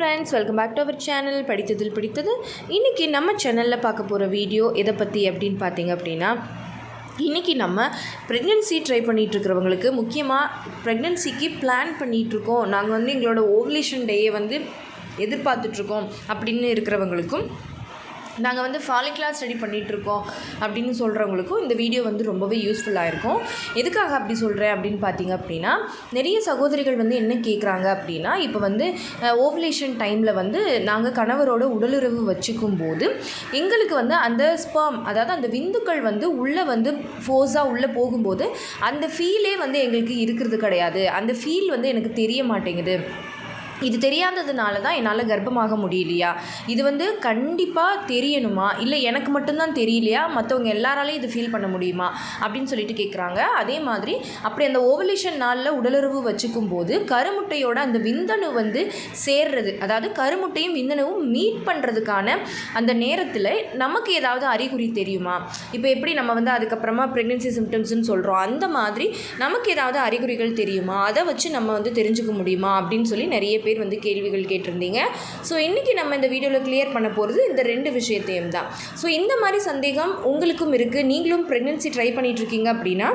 Friends welcome back to our channel படித்ததில் பிடித்தது. இன்றைக்கி நம்ம சேனலில் பார்க்க போகிற வீடியோ எதை பற்றி அப்படின்னு பார்த்தீங்க அப்படின்னா இன்றைக்கி நம்ம ப்ரெக்னென்சி ட்ரை பண்ணிகிட்ருக்கிறவங்களுக்கு முக்கியமாக ப்ரெக்னென்சிக்கு பிளான் பண்ணிகிட்ருக்கோம் நாங்கள் வந்து எங்களோட ஓவலேஷன் டேயை வந்து எதிர்பார்த்துட்ருக்கோம் அப்படின்னு இருக்கிறவங்களுக்கும் நாங்கள் வந்து ஃபாலிக் கிளாஸ் ரெடி பண்ணிகிட்ருக்கோம் அப்படின்னு சொல்கிறவங்களுக்கும் இந்த வீடியோ வந்து ரொம்பவே யூஸ்ஃபுல்லாக இருக்கும். எதுக்காக அப்படி சொல்கிறேன் அப்படின்னு பார்த்தீங்க அப்படின்னா நிறைய சகோதரிகள் வந்து என்ன கேட்குறாங்க அப்படின்னா இப்போ வந்து ஓவலேஷன் டைமில் வந்து நாங்கள் கணவரோட உடலுறவு வச்சுக்கும் போது எங்களுக்கு வந்து அந்த ஸ்பெர்ம் அதாவது அந்த விந்துக்கள் வந்து உள்ளே வந்து ஃபோர்ஸாக உள்ளே போகும்போது அந்த ஃபீலே வந்து எங்களுக்கு இருக்கிறது கிடையாது. அந்த ஃபீல் வந்து எனக்கு தெரிய மாட்டேங்குது. இது தெரியாததுனால தான் என்னால் கர்ப்பமாக முடியலையா? இது வந்து கண்டிப்பாக தெரியணுமா? இல்லை எனக்கு மட்டும்தான் தெரியலையா? மற்றவங்க எல்லாராலையும் இது ஃபீல் பண்ண முடியுமா? அப்படின்னு சொல்லிட்டு கேட்குறாங்க அதே மாதிரி அப்படி அந்த ஓவலேஷன் நாளில் உடலுறவு வச்சுக்கும் போது கருமுட்டையோட அந்த விந்தணு வந்து சேர்றது அதாவது கருமுட்டையும் விந்தணுவும் மீட் பண்ணுறதுக்கான அந்த நேரத்தில் நமக்கு ஏதாவது அறிகுறி தெரியுமா? இப்போ எப்படி நம்ம வந்து அதுக்கப்புறமா ப்ரெக்னென்சி சிம்டம்ஸ்னு சொல்கிறோம் அந்த மாதிரி நமக்கு ஏதாவது அறிகுறிகள் தெரியுமா? அதை வச்சு நம்ம வந்து தெரிஞ்சுக்க முடியுமா? அப்படின்னு சொல்லி நிறைய பேர் வந்து கேள்விகள் கேட்டிருந்தீங்க. ஸோ இன்றைக்கி நம்ம இந்த வீடியோவில் கிளியர் பண்ண போகிறது இந்த ரெண்டு விஷயத்தையும் தான். ஸோ இந்த மாதிரி சந்தேகம் உங்களுக்கும் இருக்குது நீங்களும் ப்ரெக்னென்சி ட்ரை பண்ணிகிட்ருக்கீங்க அப்படின்னா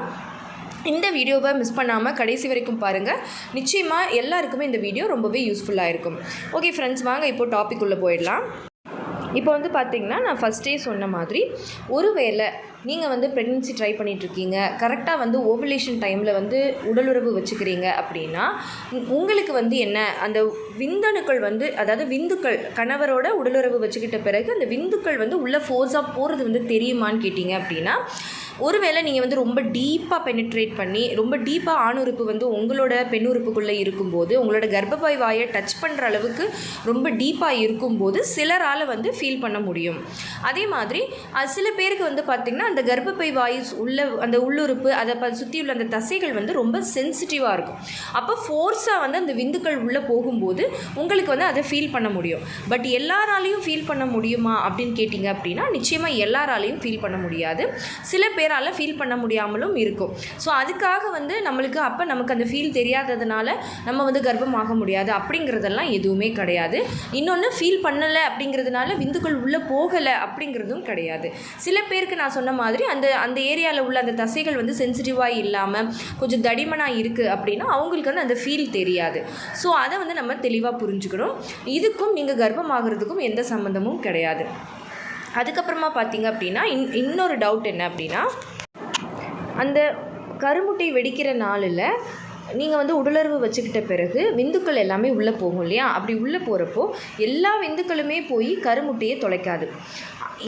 இந்த வீடியோவை மிஸ் பண்ணாமல் கடைசி வரைக்கும் பாருங்கள் நிச்சயமாக எல்லாருக்குமே இந்த வீடியோ ரொம்பவே யூஸ்ஃபுல்லாக இருக்கும். ஓகே ஃப்ரெண்ட்ஸ் வாங்க இப்போ டாபிக் உள்ளே போயிடலாம். இப்போ வந்து பார்த்தீங்கன்னா நான் ஃபஸ்ட்டே சொன்ன மாதிரி ஒருவேளை நீங்கள் வந்து ப்ரெக்னென்சி ட்ரை பண்ணிகிட்ருக்கீங்க கரெக்டாக வந்து ஓவலேஷன் டைமில் வந்து உடலுறவு வச்சுக்கிறீங்க அப்படின்னா உங்களுக்கு வந்து என்ன? அந்த விந்தணுக்கள் வந்து அதாவது விந்துக்கள் கணவரோட உடலுறவு வச்சுக்கிட்ட பிறகு அந்த விந்துக்கள் வந்து உள்ள ஃபோர்ஸாக போகிறது வந்து தெரியுமான்னு கேட்டிங்க அப்படின்னா ஒருவேளை நீங்கள் வந்து ரொம்ப டீப்பாக பெனிட்ரேட் பண்ணி ரொம்ப டீப்பாக ஆணுறுப்பு வந்து உங்களோட பெண்ணுறுப்புக்குள்ளே இருக்கும்போது உங்களோட கர்ப்பப்பை வாயை டச் பண்ணுற அளவுக்கு ரொம்ப டீப்பாக இருக்கும்போது சிலரால் வந்து ஃபீல் பண்ண முடியும். அதே மாதிரி அது சில பேருக்கு வந்து பார்த்திங்கன்னா அந்த கர்ப்பப்பை வாயு உள்ள அந்த உள்ளுறுப்பு அதை ப சுற்றியுள்ள அந்த தசைகள் வந்து ரொம்ப சென்சிட்டிவாக இருக்கும். அப்போ ஃபோர்ஸாக வந்து அந்த விந்துக்கள் உள்ளே போகும்போது உங்களுக்கு வந்து அதை ஃபீல் பண்ண முடியும். பட் எல்லாராலையும் ஃபீல் பண்ண முடியுமா அப்படின்னு கேட்டிங்க அப்படின்னா நிச்சயமாக எல்லாராலையும் ஃபீல் பண்ண முடியாது. சில பேர் பேரால் ஃபீல் பண்ண முடியாமலும் இருக்கும். ஸோ அதுக்காக வந்து நம்மளுக்கு அப்போ நமக்கு அந்த ஃபீல் தெரியாததுனால நம்ம வந்து கர்ப்பமாக முடியாது. அப்படிங்கிறதெல்லாம் எதுவுமே கிடையாது. இன்னொன்று ஃபீல் பண்ணலை அப்படிங்கிறதுனால விந்துக்கள் உள்ளே போகலை அப்படிங்கிறதும் கிடையாது. சில பேருக்கு நான் சொன்ன மாதிரி அந்த அந்த ஏரியாவில் உள்ள அந்த தசைகள் வந்து சென்சிட்டிவாக இல்லாமல் கொஞ்சம் தடிமனாக இருக்குது அப்படின்னா அவங்களுக்கு வந்து அந்த ஃபீல் தெரியாது. ஸோ அதை வந்து நம்ம தெளிவாக புரிஞ்சுக்கணும். இதுக்கும் நீங்கள் கர்ப்பமாகிறதுக்கும் எந்த சம்மந்தமும் கிடையாது. அதுக்கப்புறமா பார்த்தீங்க அப்படின்னா இன் இன்னொரு டவுட் என்ன அப்படின்னா அந்த கருமுட்டை வெடிக்கிற நாளில் நீங்கள் வந்து உடலுறவு வச்சுக்கிட்ட பிறகு விந்துக்கள் எல்லாமே உள்ளே போகும் இல்லையா? அப்படி உள்ளே போகிறப்போ எல்லா விந்துக்களுமே போய் கருமுட்டையை தொலைக்காது.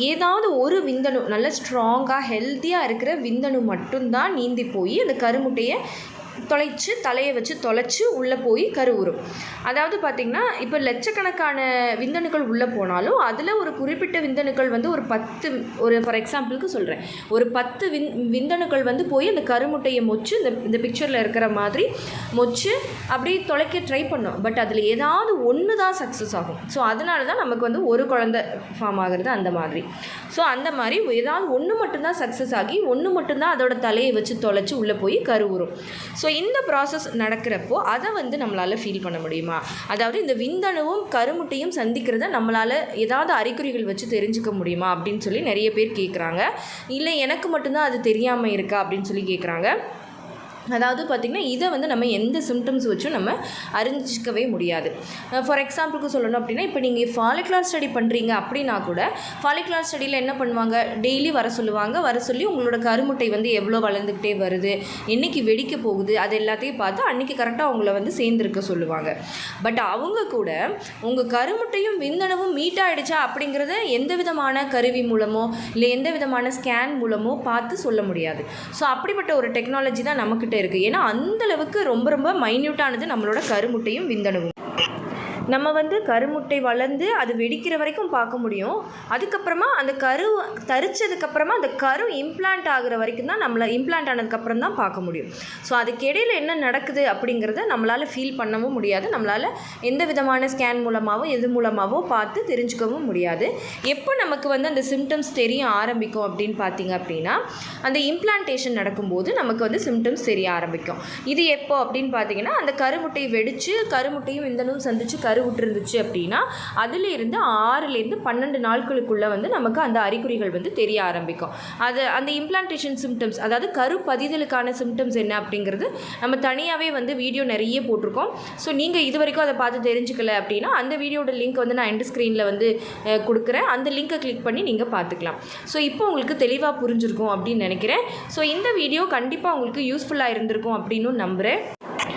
ஏதாவது ஒரு விந்தணு நல்ல ஸ்ட்ராங்காக ஹெல்த்தியாக இருக்கிற விந்தணு மட்டும்தான் நீந்தி போய் அந்த கருமுட்டையை தொலைச்சு தலையை வச்சு தொலைச்சு உள்ளே போய் கருவுறும் அதாவது பார்த்திங்கன்னா இப்போ லட்சக்கணக்கான விந்தணுக்கள் உள்ளே போனாலும் அதில் ஒரு குறிப்பிட்ட விந்தணுக்கள் வந்து ஒரு பத்து ஒரு ஃபார் எக்ஸாம்பிளுக்கு சொல்கிறேன் ஒரு பத்து விந் விந்தணுக்கள் வந்து போய் அந்த கருமுட்டையை மொச்சு இந்த இந்த பிக்சரில் இருக்கிற மாதிரி மொச்சு அப்படியே தொலைக்க ட்ரை பண்ணோம். பட் அதில் ஏதாவது ஒன்று தான் சக்ஸஸ் ஆகும். ஸோ அதனால தான் நமக்கு வந்து ஒரு குழந்தை ஃபார்ம் ஆகுறது அந்த மாதிரி. ஸோ அந்த மாதிரி ஏதாவது ஒன்று மட்டும்தான் சக்ஸஸ் ஆகி ஒன்று மட்டும்தான் அதோட தலையை வச்சு தொலைச்சி உள்ளே போய் கருவுறும் ஸோ இந்த ப்ராசஸ் நடக்கிறப்போ அதை வந்து நம்மளால் ஃபீல் பண்ண முடியுமா? அதாவது இந்த விந்தணுவும் கருமுட்டையும் சந்திக்கிறத நம்மளால் ஏதாவது அறிகுறிகள் வச்சு தெரிஞ்சுக்க முடியுமா? அப்படின்னு சொல்லி நிறைய பேர் கேட்குறாங்க இல்லை எனக்கு மட்டும்தான் அது தெரியாமல் இருக்கா? அப்படின்னு சொல்லி கேட்குறாங்க அதாவது பார்த்திங்கன்னா இதை வந்து நம்ம எந்த சிம்டம்ஸ் வச்சும் நம்ம அறிஞ்சிக்கவே முடியாது. ஃபார் எக்ஸாம்பிளுக்கு சொல்லணும் அப்படின்னா இப்போ நீங்கள் ஃபாலிகுலார் ஸ்டடி பண்ணுறீங்க அப்படின்னா கூட ஃபாலிகுலார் ஸ்டடியில் என்ன பண்ணுவாங்க? டெய்லி வர சொல்லுவாங்க. வர சொல்லி உங்களோட கருமுட்டை வந்து எவ்வளோ வளர்ந்துக்கிட்டே வருது என்னைக்கு வெடிக்க போகுது அது எல்லாத்தையும் பார்த்து அன்றைக்கி கரெக்டாக அவங்கள வந்து சேர்ந்துருக்க சொல்லுவாங்க. பட் அவங்க கூட உங்கள் கருமுட்டையும் விந்தனவும் மீட் ஆகிடுச்சா அப்படிங்கிறத எந்த விதமான கருவி மூலமோ இல்லை எந்த விதமான ஸ்கேன் மூலமோ பார்த்து சொல்ல முடியாது. ஸோ அப்படிப்பட்ட ஒரு டெக்னாலஜி தான் நமக்கிட்ட இருக்குது ஏன்னா அந்த அளவுக்கு ரொம்ப ரொம்ப மைன்யூட்டானது நம்மளோட கருமுட்டையும் விந்தணுவும். நம்ம வந்து கருமுட்டை வளர்ந்து அது வெடிக்கிற வரைக்கும் பார்க்க முடியும். அதுக்கப்புறமா அந்த கரு தரிச்சதுக்கப்புறமா அந்த கரு இம்ப்ளான்ட் ஆகிற வரைக்கும் தான் நம்மளை இம்ப்ளான்ட் ஆனதுக்கப்புறம் தான் பார்க்க முடியும். ஸோ அதுக்கு இடையில என்ன நடக்குது அப்படிங்கிறத நம்மளால் ஃபீல் பண்ணவும் முடியாது. நம்மளால் எந்த விதமான ஸ்கேன் மூலமாகவோ எது மூலமாகவோ பார்த்து தெரிஞ்சுக்கவும் முடியாது. எப்போ நமக்கு வந்து அந்த சிம்டம்ஸ் தெரிய ஆரம்பிக்கும் அப்படின்னு பார்த்தீங்க அப்படின்னா அந்த இம்ப்ளான்டேஷன் நடக்கும்போது நமக்கு வந்து சிம்டம்ஸ் தெரிய ஆரம்பிக்கும். இது எப்போ அப்படின்னு பார்த்தீங்கன்னா அந்த கருமுட்டை வெடித்து கருமுட்டையும் விந்தனும் சந்திச்சு கரு கருவுற்றிருந்துச்சு அப்படின்னா அதிலிருந்து ஆறுலேருந்து பன்னெண்டு நாட்களுக்குள்ளே வந்து நமக்கு அந்த அறிகுறிகள் வந்து தெரிய ஆரம்பிக்கும். அது அந்த இம்ப்ளான்டேஷன் சிம்டம்ஸ் அதாவது கரு பதிதலுக்கான சிம்டம்ஸ் என்ன அப்படிங்கிறது நம்ம தனியாகவே வந்து வீடியோ நிறைய போட்டிருக்கோம். ஸோ நீங்கள் இது வரைக்கும் அதை பார்த்து தெரிஞ்சுக்கல அப்படின்னா அந்த வீடியோட லிங்க் வந்து நான் எண்ட் ஸ்க்ரீனில் வந்து கொடுக்குறேன். அந்த லிங்கை கிளிக் பண்ணி நீங்கள் பார்த்துக்கலாம். ஸோ இப்போ உங்களுக்கு தெளிவாக புரிஞ்சிருக்கும் அப்படின்னு நினைக்கிறேன். ஸோ இந்த வீடியோ கண்டிப்பாக உங்களுக்கு யூஸ்ஃபுல்லாக இருந்திருக்கும் அப்படின்னு நம்புகிறேன்